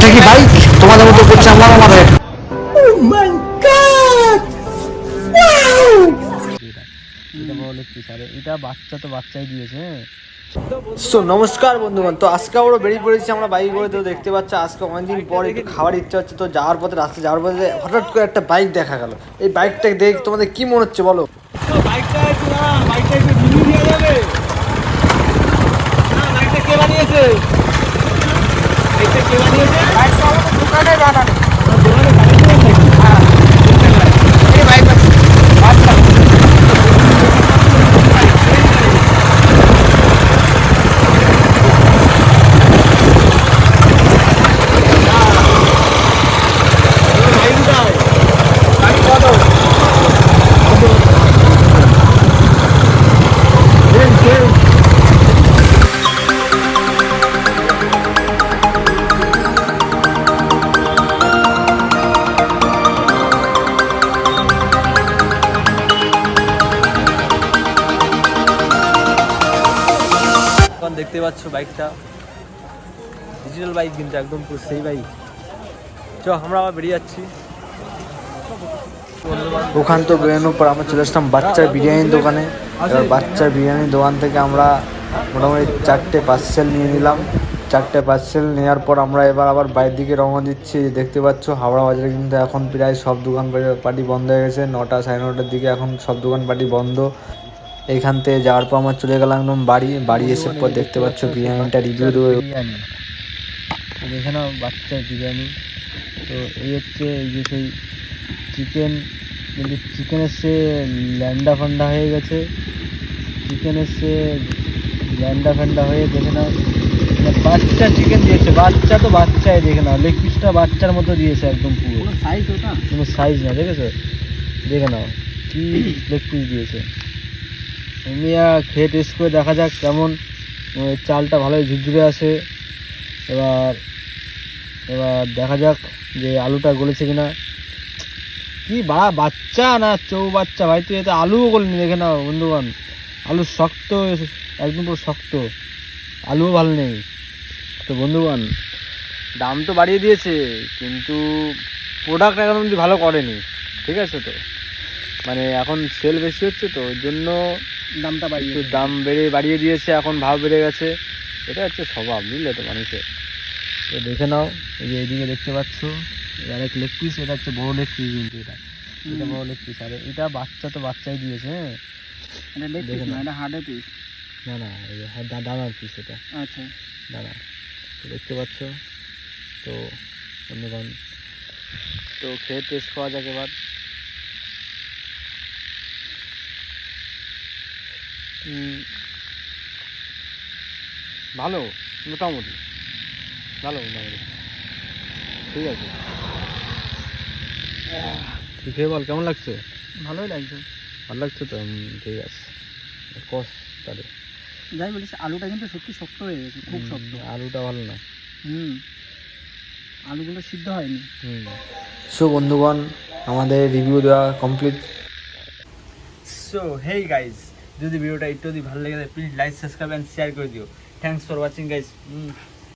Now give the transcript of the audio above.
এটা কি বাইক তোমাদের মতো করছে আমার এটা কি স্যার এটা বাচ্চা তো বাচ্চাই দিয়েছে হ্যাঁ। সো নমস্কার বন্ধুগণ। তো আজকে আমরা বেরিয়ে পড়েছি আমরা বাইক করে। তো দেখতে পাচ্ছি আজকে অনেকদিন পর একটু খাবার ইচ্ছা হচ্ছে। তো যাওয়ার পথে রাস্তায় যাওয়ার পথে হঠাৎ করে একটা বাইক দেখা গেল। এই বাইকটা দেখে তোমাদের কি মনে হচ্ছে বলো? বাইকটা বাইকটা যাবে। না বাইকটা কে বানিয়েছে? বাইকটা কে বানিয়েছে? বাইকটা আমাদের দোকানে এখন দেখতে পাচ্ছ বাইকটা। ডিজিটাল বাইক কিন্তু একদম পুরো সেই বাইক চ আমরা আবার বেরিয়ে যাচ্ছি। ওখান তো বেরোনোর পর আমরা চলে আসলাম বাচ্চার বিরিয়ানির দোকানে। এবার বাচ্চার বিরিয়ানির দোকান থেকে আমরা মোটামুটি চারটে পার্সেল নিয়ে নিলাম। চারটে পার্সেল নেওয়ার পর আমরা এবার আবার বাইরের দিকে রওনা দিচ্ছি। দেখতে পাচ্ছ, হাওড়া বাজারে কিন্তু এখন প্রায় সব দোকান পাটি বন্ধ হয়ে গেছে। নটা সাড়ে নটার দিকে এখন সব দোকান পাটি বন্ধ। এইখান থেকে যাওয়ার পর আমার চলে গেলাম একদম বাড়ি বাড়ি এসে পর দেখতে পাচ্ছ বিরিয়ানিটা রিভিউ দেবো। বিরিয়ানি। দেখে নাও বাচ্চার বিরিয়ানি। তো এই হচ্ছে এই যে সেই চিকেন কিন্তু চিকেন এসছে ল্যান্ডা ফান্ডা হয়ে গেছে। চিকেন এসছে ল্যান্ডা ফ্যান্ডা হয়ে দেখে নাও। মানে বাচ্চা চিকেন দিয়েছে। বাচ্চা তো বাচ্চাই দেখে নাও। লেগ পিসটা বাচ্চার মতো দিয়েছে একদম পুরো। সাইজ ওটা? কোনো সাইজ না দেখেছ? দেখে নাও। কি লেগ পিস দিয়েছে। আর খেয়ে টেস্ট করে দেখা যাক কেমন চালটা ভালোই ঝুরঝুরে আসে এবার এবার দেখা যাক যে আলুটা গলেছে কিনা। কি বা, বাচ্চা না চৌ বাচ্চা? ভাই, তুই এতে আলুও গলিনি, দেখে নাও, বন্ধুগণ। আলু শক্ত, একদম পুরো শক্ত। আলুও ভালো নেই। তো বন্ধুগণ, দাম তো বাড়িয়ে দিয়েছে, কিন্তু প্রোডাক্ট এখন ভালো করেনি। ঠিক আছে তো? মানে এখন সেল বেশি হচ্ছে তো, ওই জন্য দামটা বাড়িয়ে একটু দাম বেড়ে বাড়িয়ে দিয়েছে এখন ভাব বেড়ে গেছে। এটা হচ্ছে স্বভাব বুঝলে তো মানুষের। তো দেখে নাও এই যে এইদিকে দেখতে পাচ্ছ আর এক লেগ পিস এটা হচ্ছে বড় লেগ পিস কিন্তু এটা। এটা বড় লেগ পিস আর এটা বাচ্চা তো বাচ্চাই দিয়েছে হ্যাঁ? এটা লেগ পিস না। এটা হার্ডের পিস না না দানার পিস এটা। আচ্ছা। দানা তো দেখতে পাচ্ছ তো বন্ধুগণ তো খেয়ে টেস্ট করা যাক এবার। ভালো মোটামুটি। ভালো মোটামুটি ঠিক আছে। তুই খেয়ে বল কেমন লাগছে? ভালোই লাগছে। ভালো লাগছে তো? ঠিক আছে। কস তাহলে। যাই বলিস আলুটা কিন্তু সত্যি শক্ত হয়ে গেছে খুব শক্ত। আলুটা ভালো না। হুম আলুগুলো সিদ্ধ হয়নি। হুম। সো বন্ধুগণ আমাদের রিভিউ দেওয়া কমপ্লিট সো হেই গাইজ যদি ভিডিওটা একটু যদি ভালো লেগে থাকে please like subscribe and share করে দিও। Thanks for watching guys